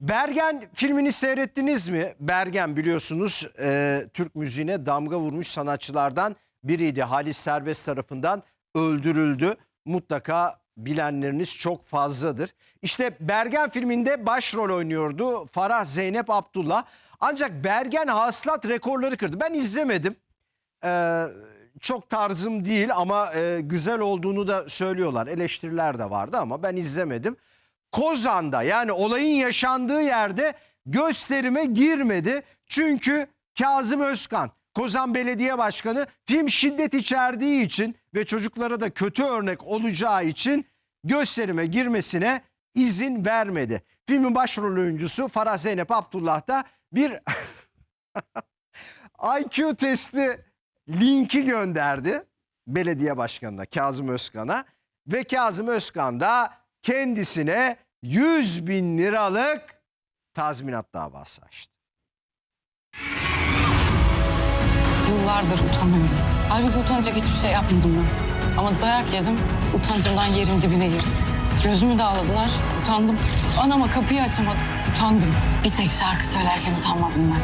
Bergen filmini seyrettiniz mi? Bergen biliyorsunuz e, Türk müziğine damga vurmuş sanatçılardan biriydi. Halis Serbest tarafından öldürüldü. Mutlaka bilenleriniz çok fazladır. İşte Bergen filminde başrol oynuyordu Farah Zeynep Abdullah. Ancak Bergen hasılat rekorları kırdı. Ben izlemedim. Ee, çok tarzım değil ama e, güzel olduğunu da söylüyorlar. Eleştiriler de vardı ama ben izlemedim. Kozan'da yani olayın yaşandığı yerde gösterime girmedi. Çünkü Kazım Özkan, Kozan Belediye Başkanı film şiddet içerdiği için ve çocuklara da kötü örnek olacağı için gösterime girmesine izin vermedi. Filmin başrol oyuncusu Farah Zeynep Abdullah da bir IQ testi linki gönderdi belediye başkanına Kazım Özkan'a ve Kazım Özkan da kendisine 100 bin liralık tazminat davası açtı. Yıllardır utanıyorum. Halbuki utanacak hiçbir şey yapmadım ben. Ama dayak yedim, utancımdan yerin dibine girdim. Gözümü dağladılar, utandım. Anama kapıyı açamadım, utandım. Bir tek şarkı söylerken utanmadım ben.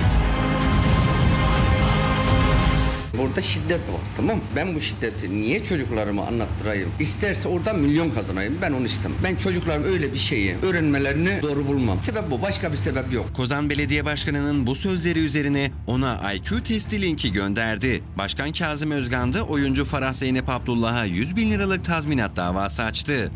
Burada şiddet var tamam mı? Ben bu şiddeti niye çocuklarıma anlattırayım? İsterse oradan milyon kazanayım ben onu istemem. Ben çocuklarım öyle bir şeyi öğrenmelerini doğru bulmam. Sebep bu başka bir sebep yok. Kozan Belediye Başkanı'nın bu sözleri üzerine ona IQ testi linki gönderdi. Başkan Kazım Özgan da oyuncu Farah Zeynep Abdullah'a 100 bin liralık tazminat davası açtı.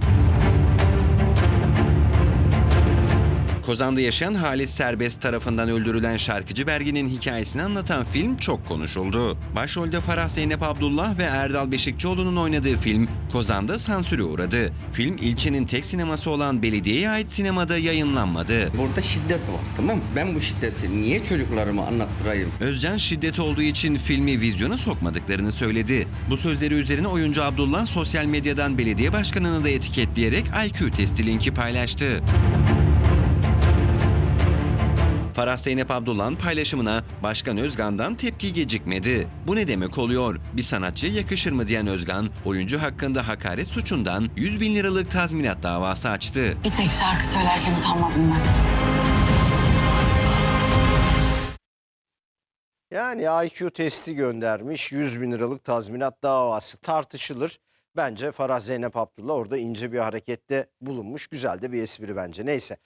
Kozan'da yaşayan Halis Serbest tarafından öldürülen şarkıcı Bergin'in hikayesini anlatan film çok konuşuldu. Başrolde Farah Zeynep Abdullah ve Erdal Beşikçioğlu'nun oynadığı film Kozan'da sansüre uğradı. Film ilçenin tek sineması olan belediyeye ait sinemada yayınlanmadı. Burada şiddet var tamam mı? Ben bu şiddeti niye çocuklarıma anlattırayım? Özcan şiddet olduğu için filmi vizyona sokmadıklarını söyledi. Bu sözleri üzerine oyuncu Abdullah sosyal medyadan belediye başkanını da etiketleyerek IQ testi linki paylaştı. Farah Zeynep Abdullah'ın paylaşımına Başkan Özgan'dan tepki gecikmedi. Bu ne demek oluyor? Bir sanatçıya yakışır mı diyen Özgan, oyuncu hakkında hakaret suçundan 100 bin liralık tazminat davası açtı. Bir tek şarkı söylerken utanmadım ben. Yani IQ testi göndermiş 100 bin liralık tazminat davası tartışılır. Bence Farah Zeynep Abdullah orada ince bir harekette bulunmuş. Güzel de bir espri bence. Neyse.